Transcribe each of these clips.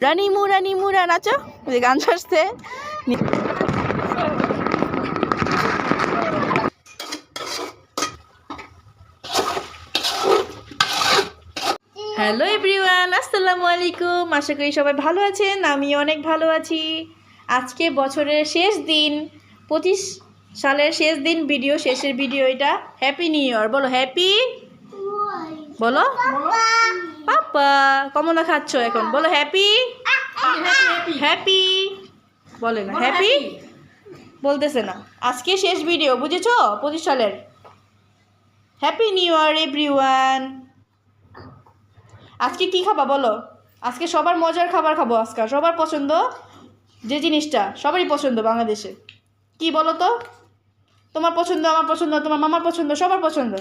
রানিমু রানিমু রা নাচো ওই যে গান ছাড়ছে। হ্যালো এভরিওয়ান আসসালামু আলাইকুম। আশা করি সবাই ভালো আছেন আমি অনেক ভালো আছি। আজকে বছরের শেষ দিন পঁচিশ সালের শেষ দিন ভিডিও শেষের ভিডিও এটা। হ্যাপি নিউ ইয়ার বলো হ্যাপি বলো। পাপা কমলা খাচ্ছ এখন। বলো হ্যাপি হ্যাপি বলে না হ্যাপি বলতেছে না। আজকে শেষ ভিডিও বুঝেছ? পঁচিশ সালের। হ্যাপি নিউ ইয়ার এভরিওয়ান আজকে কি খাবা বলো? আজকে সবার মজার খাবার খাব আজকে। সবার পছন্দ যে জিনিসটা সবারই পছন্দ বাংলাদেশে। কি বলো তো? তোমার পছন্দ আমার পছন্দ তোমার মামার পছন্দ সবার পছন্দ।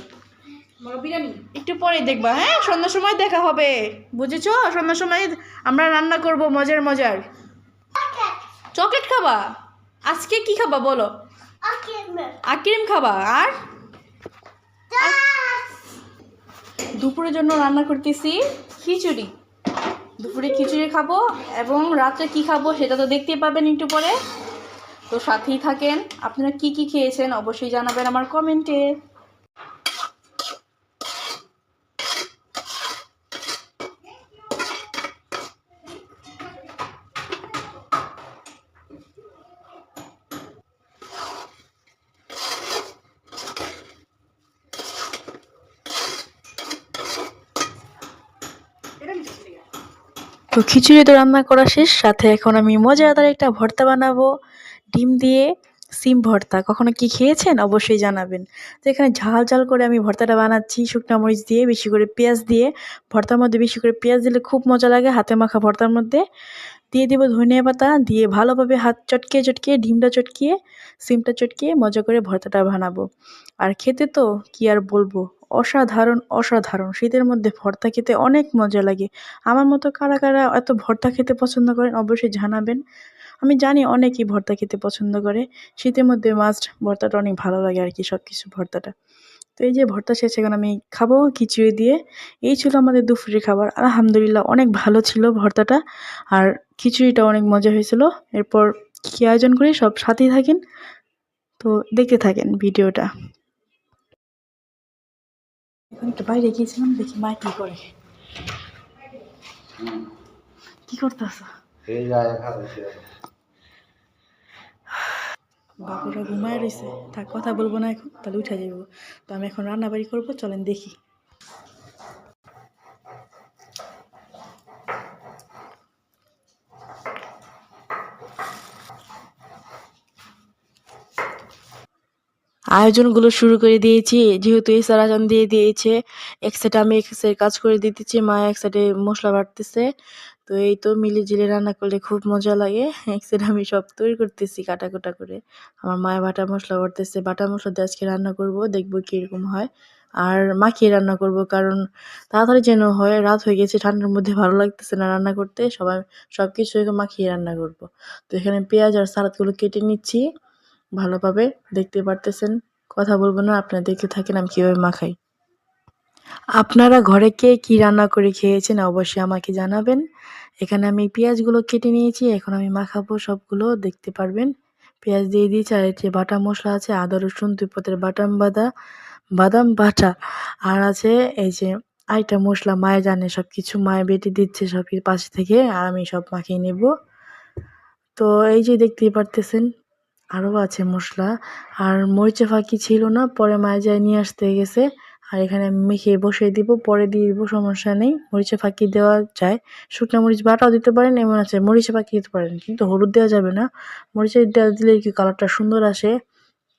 একটু পরে দেখবা হ্যাঁ সন্ধ্যার সময় দেখা হবে। বুঝেছ? সন্ধ্যার সময় আমরা রান্না করব, মজার মজার। চকলেট খাবা? আজকে কি খাবা বলো? আইসক্রিম খাবা? আর? দুপুরের জন্য রান্না করতেছি খিচুড়ি। দুপুরে খিচুড়ি খাব এবং রাত্রে কি খাব সেটা তো দেখতেই পাবেন একটু পরে। তো সাথেই থাকেন। আপনারা কি কি খেয়েছেন অবশ্যই জানাবেন আমার কমেন্টে। তো খিচুড়ি তো রান্না করা শেষ, সাথে এখন আমি মজাদার একটা ভর্তা বানাবো। ডিম দিয়ে সিম ভর্তা। কখনো কি খেয়েছেন? অবশ্যই জানাবেন। তো এখানে ঝাল ঝাল করে আমি ভর্তাটা বানাচ্ছি। শুকনো মরিচ দিয়ে, বেশি করে পেঁয়াজ দিয়ে। ভর্তার মধ্যে বেশি করে পেঁয়াজ দিলে খুব মজা লাগে হাতে মাখা ভর্তার মধ্যে। দিয়ে দেবো ধনিয়া পাতা। দিয়ে ভালোভাবে হাত চটকিয়ে চটকিয়ে, ডিমটা চটকিয়ে, সিমটা চটকিয়ে মজা করে ভর্তাটা বানাবো। আর খেতে তো কি আর বলব? অসাধারণ অসাধারণ। শীতের মধ্যে ভর্তা খেতে অনেক মজা লাগে। আমার মতো কারা কারা এত ভর্তা খেতে পছন্দ করেন, অবশ্যই জানাবেন। আমি জানি অনেকেই ভর্তা খেতে পছন্দ করে। শীতের মধ্যে মাস্ট ভর্তাটা অনেক ভালো লাগে আর কি সব কিছু ভর্তাটা। তো এই যে ভর্তা শেষ, এখন আমি খাব খিচুড়ি দিয়ে। এই ছিল আমাদের দুপুরের খাবার। আলহামদুলিল্লাহ অনেক ভালো ছিল ভর্তাটা। আর খিচুড়িটা অনেক মজা হয়েছিল। এরপর কী আয়োজন করি, সব সাথেই থাকেন। তো দেখতে থাকেন ভিডিওটা। এখন একটু বাইরে গিয়েছিলাম দেখি মা কি করে। কি করতেছ? বাবুরা ঘুমায় রয়েছে। তা কথা বলব না এখন তাহলে উঠে যাব তো আমি এখন রান্না বাড়ি করব চলেন দেখি। আয়োজনগুলো শুরু করে দিয়েছি। যেহেতু এই সারাজন দিয়ে দিয়েছে, এক সাইডে আমি এক সাইড কাজ করে দিতেছি, মা এক সাইডে মশলা বাটতেছে। তো এই তো মিলে জিলে রান্না করলে খুব মজা লাগে। এক সাইডে আমি সব তৈরি করতেছি কাটা কুটা করে। আমার মায়ের বাটা মশলা বাটতেছে, বাটা মশলা দিয়ে আজকে রান্না করব, দেখব কীরকম হয়। আর মাখিয়ে রান্না করব কারণ তাড়াতাড়ি যেন হয়, রাত হয়ে গেছে, ঠান্ডার মধ্যে ভালো লাগতেছে না রান্না করতে। সবাই সব কিছু মাখিয়ে রান্না করব। তো এখানে পেঁয়াজ আর সালাদগুলো কেটে নিচ্ছি। ভালোভাবে দেখতে পারতেছেন। কথা বলব না, আপনারা দেখতে থাকেন আমি কীভাবে মাখাই। আপনারা ঘরে কে কী রান্না করে খেয়েছেন অবশ্যই আমাকে জানাবেন। এখানে আমি পেঁয়াজগুলো কেটে নিয়েছি, এখন আমি মাখাবো সবগুলো, দেখতে পারবেন। পেঁয়াজ দিয়ে দিয়েছি, আর যে বাটা মশলা আছে, আদা, রসুন পতের বাদাম বাদা, বাদাম বাটা, আর আছে এই যে আইটা মশলা, মায়ে জানে সব কিছু মায়ে বেটে দিচ্ছে সব পাশে থেকে, আর আমি সব মাখিয়ে নেব। তো এই যে দেখতেই পারতেছেন আরও আছে মশলা। আর মরিচা ফাঁকি ছিল না, পরে মায়ে যায় নিয়ে আসতে গেছে। আর এখানে মেখে বসিয়ে দিব, পরে দিয়ে দিব, সমস্যা নেই। মরিচে ফাঁকি দেওয়া যায়। শুকনো মরিচ বাটাও দিতে পারেন, এমন আছে, মরিচা ফাঁকি দিতে পারেন, কিন্তু হলুদ দেওয়া যাবে না। মরিচের দেওয়া দিলে কি কালারটা সুন্দর আসে?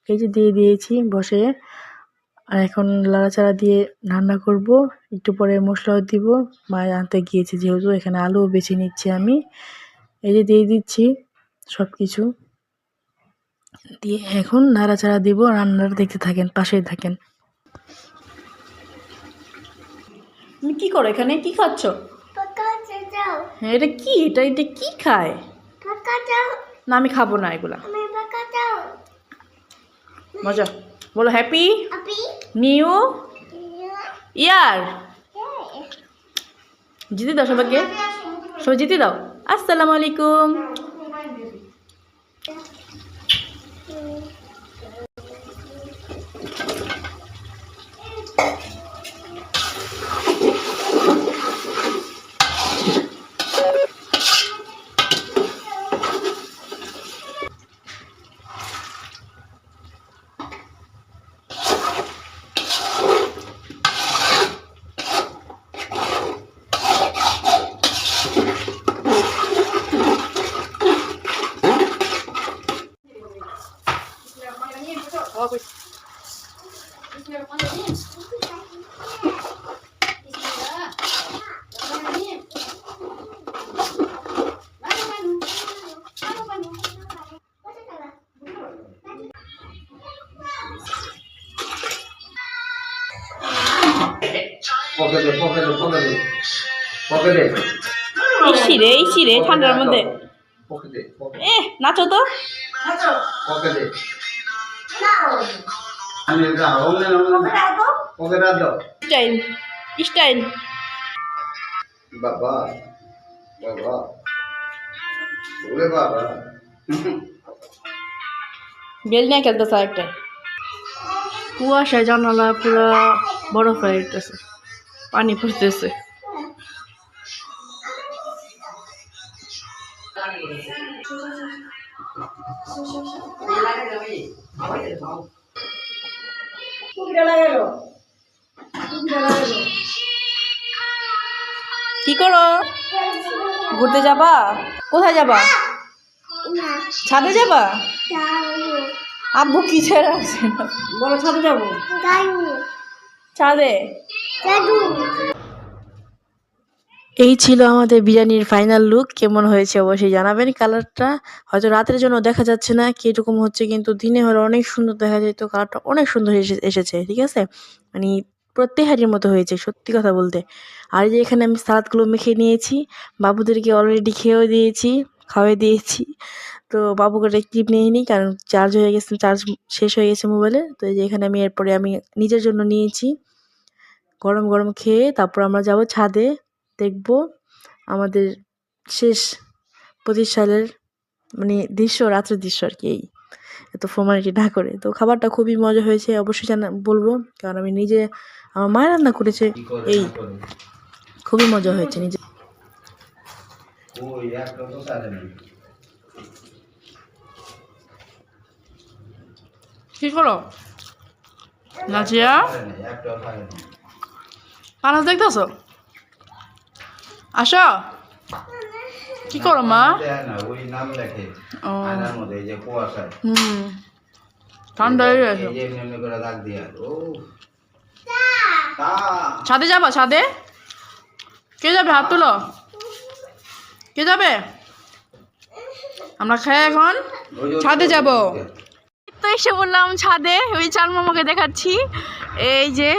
এই যে দিয়ে দিয়েছি বসে। আর এখন লাড়াচাড়া দিয়ে রান্না করব। একটু পরে মশলাও দিব। মায়ের আনতে গিয়েছে যেহেতু, এখানে আলুও বেছে নিচ্ছি আমি। এই যে দিয়ে দিচ্ছি সব কিছু দিয়ে এখন নাড়াচাড়া দিব রান্নাটা দেখতে থাকেন, পাশেই থাকেন। তুমি কি করো এখানে? কি খাচ্ছ? হ্যাঁ এটা কি? এটা এটা কি খায়? না, আমি খাব না এগুলা। মজা। বলো, হ্যাপি? নিউ? ইয়ার? জিতে দাও সবাইকে। সবাই জিতে দাও। আসসালামু আলাইকুম। পকেটে পকেটে পকেটে। পকেটে। ইসি রে ইসি রে ঠান্ডার মধ্যে। পকেটে এ নাচো তো। পকেটে। আমি এটা হলে পকেটে দাও। Style style. বাবা বাবা। ওরে বাবা। বেল নিয়ে খেলতেছে একটা কুয়াশায় জানালা পুরো বরফ হয়ে গেছে পানি পড়তেছে। কি করো? ঘুরতে যাবা? কোথায় যাবা? ছাদে যাবা? আব্বু কি ছেড়ে আছে? বলো ছাদে যাব। ছাদে? এই ছিল আমাদের বিরিয়ানির ফাইনাল লুক কেমন হয়েছে অবশ্যই জানাবেন কালারটা হয়তো রাতের জন্য দেখা যাচ্ছে না, কীরকম হচ্ছে কিন্তু দিনে হলে অনেক সুন্দর দেখা যেত কালারটা অনেক সুন্দর এসে- এসেছে, ঠিক আছে? মানে প্রত্যেহারির মতো হয়েছে, সত্যি কথা বলতে। আর যে এখানে আমি সালাদগুলো মেখে নিয়েছি, বাবুদেরকে অলরেডি খেয়েও দিয়েছি, খাওয়াই দিয়েছি। তো বাবুকে ক্লিপ নিয়ে নিই, কারণ চার্জ হয়ে গেছে চার্জ শেষ হয়ে গেছে মোবাইলে তো এই যে এখানে আমি এরপরে আমি নিজের জন্য নিয়েছি। গরম গরম খেয়ে তারপর আমরা যাব ছাদে দেখব আমাদের শেষ পঁচিশ সালের মানে দৃশ্য রাত্রের দৃশ্য আর কি এই। এত ফর্মালিটি না করে। তো খাবারটা খুবই মজা হয়েছে অবশ্যই জানা বলব। কারণ আমি নিজে আমার মায়ের রান্না করেছে এই। খুবই মজা হয়েছে নিজে। কি। করো? নাচিয়া নেই দেখতেছ? আসো। কি করো মা? ও। হুম। ঠান্ডা হয়ে গেছে। ছাদে যাবা ছাদে? কে যাবে? হাত তুলো। কে যাবে? আমরা খাই এখন। ছাদে যাব। তো এসে বললাম ছাদে ওই চাল মামাকে দেখাচ্ছি। এই যে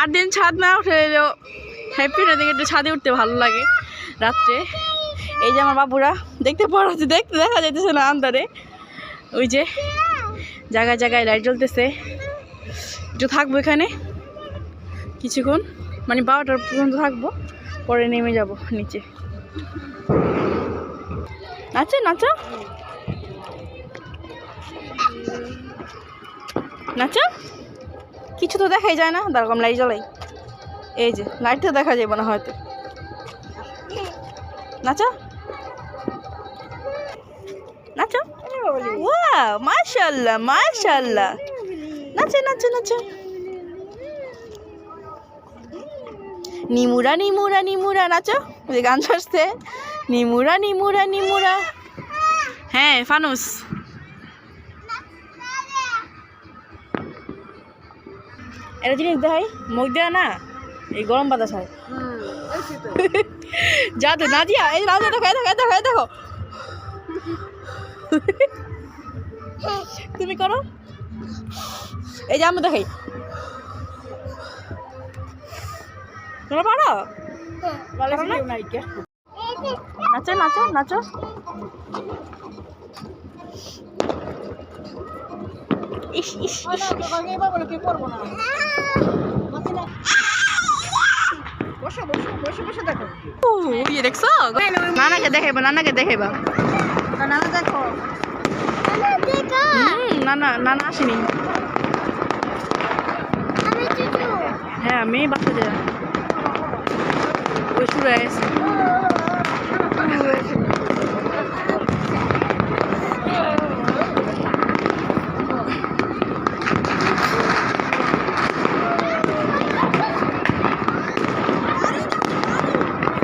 আট দিন ছাদ না উঠে এলো। হ্যাপি না দেখে একটু ছাদে উঠতে ভালো লাগে রাত্রে। এই যে আমার বাবুরা, দেখতে পাওয়া যাচ্ছে, দেখতে দেখা যাইতেছে না আন্দারে ওই যে জায়গায় জায়গায় লাইট জ্বলতেছে। একটু থাকব এখানে। কিছুক্ষণ মানে বারোটার পর্যন্ত থাকব। পরে নেমে যাব নিচে। নাচো নাচো। নাচো। কিছু তো দেখাই যায় না দাঁড়াম লাইট জ্বালাই এই যে লাইটটা দেখা যাবে না হয়তো। নাচো। নাচো। মাশাল্লাহ মাশাল্লাহ নাচো নাচো নাচো। নিমুরা নিমুরা নিমুরা, নাচো। গান শুনছে নিমুরা নিমুরা নিমুরা। হ্যাঁ ফানুস। এটা জিনিস দেখাই মুখ দেওয়া না এই গরম বাতাস হয়। না দিয়া এই নাদিয়া দেখো দেখো দেখো দেখো। তুমি করো। এই যে আমি দেখাই। তোমরা পারো? নাচো নাচো নাচো। ইস ইস ইস ইয়ে দেখছ? নানাকে দেখাইবা নানাকে দেখাইবা। নানা দেখো। হুম নানা নানা আসেনি। হ্যাঁ আমি বাসা যাই ওই শুরু হয়ে গেছে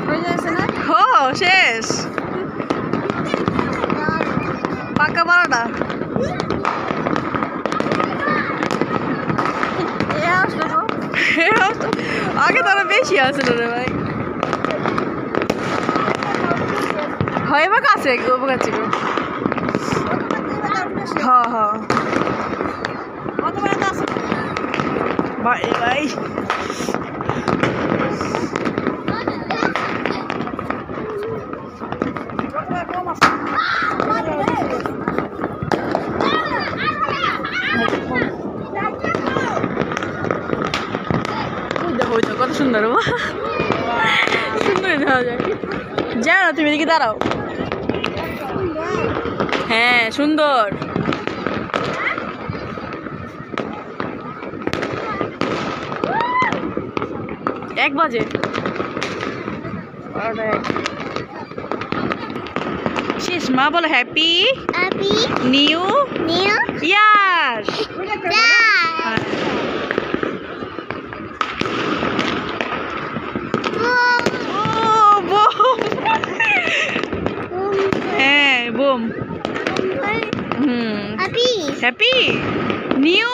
হয়ে যাচ্ছে না হো শেষ পাক্কা বারোটা এ আসলো তো আগে তো আরও বেশি আছিল রে ভাই। হয় বা কাছে? গো কাছে হ্যাঁ হ্যাঁ তো ভাই ভাই কতবার কম আছে ওই দেখো ওই দেখো কত সুন্দর ও সুন্দর দেখা যায় যাও না তুমি এদিকে দাঁড়াও। হ্যাঁ সুন্দর। এক বাজে। শেষ মা বলো হ্যাপি নিউ ইয়ার Year! ও বোম হ্যাঁ বোম হুম Happy. Happy new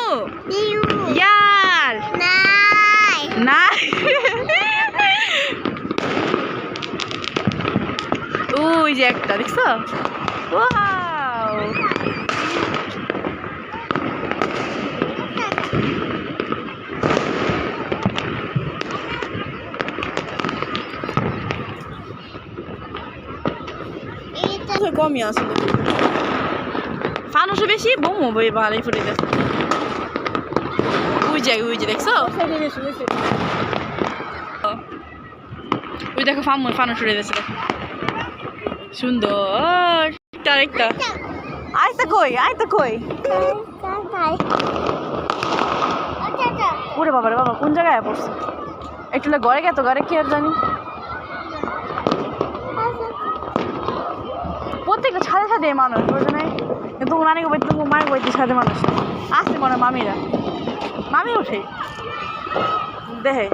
New year Night! না ওই যে একটা দেখছ ওয়াও এটা কমই আসলে ফানুসও বেশি বোমও ভালোই ফুটে গেছে ওই যে ওই যে দেখছ? ওই দেখো ফামু, ফানুস উড়ে গেছে দেখো। সুন্দর। একটা, আরেকটা। আইতা কই আইতা কই? ওরে বাবা রে বাবা, কোন জায়গায় পড়ছে? একটু ঘরে গেতো ঘরে কি আর জানি? প্রত্যেকটা ছাদে ছাদে মানুষ বুঝে নাই? কিন্তু নানি বাড়ি তুমি মায়ের বাড়িতে ছাদে মানুষ আসতে মনে মামিরা। মামি উঠে দেহে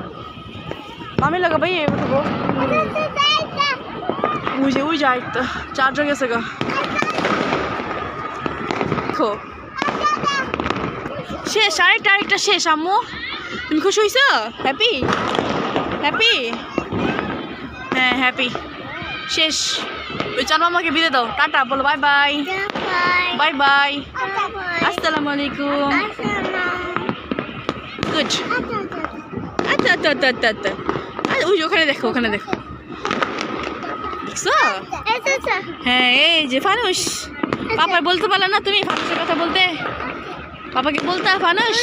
মামি লাগা ভাই উঠবো ওই যে, ওই যায় তো চারজন গেছে গা। দেখো শেষ, আরেকটা আরেকটা শেষ, আম্মু। তুমি খুশি হয়েছ হ্যাপি হ্যাপি হ্যাঁ হ্যাপি শেষ। ওই চার মামাকে বিদে দাও। টাটা বলো বাই বাই বাই বাই আসসালামু আলাইকুম। গুড আচ্ছা আচ্ছা আচ্ছা আচ্ছা আচ্ছা। ওই ওখানে দেখো ওখানে দেখো। দেখছ? হ্যাঁ এই যে ফানুস। পাপার বলতে পারলে না তুমি ফানুসের কথা বলতে? পাপাকে বলতে ফানুস?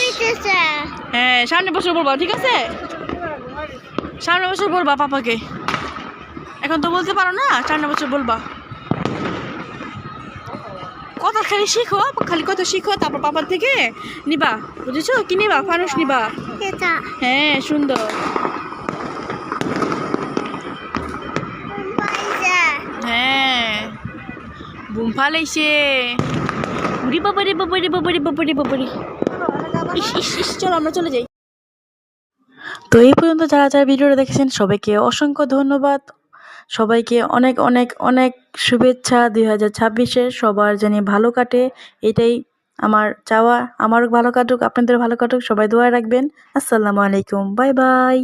হ্যাঁ সামনে বছর বলবা ঠিক আছে? সামনে বছর বলবা পাপাকে। এখন তো বলতে পারো না সামনে বছর বলবা। কথা খালি শিখো খালি কথা শিখো তারপর পাপার থেকে নিবা বুঝেছ? কি নিবা? ফানুস নিবা। হ্যাঁ সুন্দর। হ্যাঁ বুম ফালাইছে। উরি বাবারে বাবারে বাবারে বাবারে বাবারে ইস ইস ইস চলো আমরা চলে যাই। তো এই পর্যন্ত যারা যারা ভিডিওটা দেখেছেন সবাইকে অসংখ্য ধন্যবাদ। সবাইকে অনেক অনেক অনেক শুভেচ্ছা। দুই হাজার ছাব্বিশে সবার জানি ভালো কাটে। এটাই আমার চাওয়া। আমারও ভালো কাটুক, আপনাদের ভালো কাটুক। সবাই দোয়া রাখবেন। আসসালামু আলাইকুম। Bye bye.